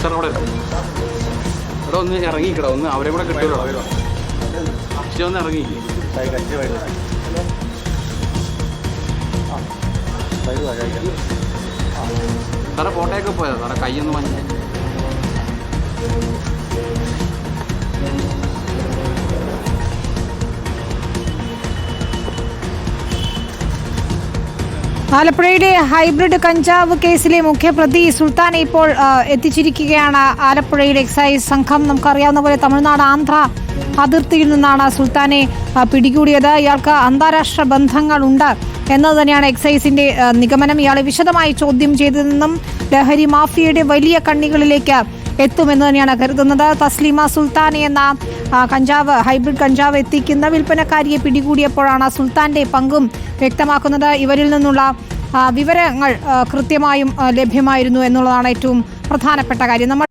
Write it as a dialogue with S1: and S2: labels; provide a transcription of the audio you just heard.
S1: Sir അവിടെ ഇവിടെ ഒന്ന് ഇറങ്ങിക്കട ഒന്ന് അവരെ കൂടെ കിട്ടുമല്ലോ ഇച്ചിരി ഒന്ന് ഇറങ്ങിയില്ലേ സാറേ ഫോട്ടോയൊക്കെ പോയതാ സാറേ കൈയൊന്ന് മഞ്ഞ.
S2: ആലപ്പുഴയുടെ ഹൈബ്രിഡ് കഞ്ചാവ് കേസിലെ മുഖ്യപ്രതി സുൽത്താനെ ഇപ്പോൾ എത്തിച്ചിരിക്കുകയാണ് ആലപ്പുഴയിലെ എക്സൈസ് സംഘം. നമുക്കറിയാവുന്ന പോലെ തമിഴ്നാട് ആന്ധ്ര അതിർത്തിയിൽ നിന്നാണ് സുൽത്താനെ പിടികൂടിയത്. ഇയാൾക്ക് അന്താരാഷ്ട്ര ബന്ധങ്ങളുണ്ട് എന്നത് തന്നെയാണ് എക്സൈസിന്റെ നിഗമനം. ഇയാളെ വിശദമായി ചോദ്യം ചെയ്തതെന്നും ലഹരി മാഫിയയുടെ വലിയ കണ്ണികളിലേക്ക് എത്തുമെന്ന് തന്നെയാണ് കരുതുന്നത്. തസ്ലീമ സുൽത്താൻ എന്ന കഞ്ചാവ് ഹൈബ്രിഡ് കഞ്ചാവ് എത്തിക്കുന്ന വിൽപ്പനക്കാരിയെ പിടികൂടിയപ്പോഴാണ് സുൽത്താന്റെ പങ്കും വ്യക്തമാക്കുന്നത്. ഇവരിൽ നിന്നുള്ള വിവരങ്ങൾ കൃത്യമായും ലഭ്യമായിരുന്നു എന്നുള്ളതാണ് ഏറ്റവും പ്രധാനപ്പെട്ട കാര്യം. നമ്മൾ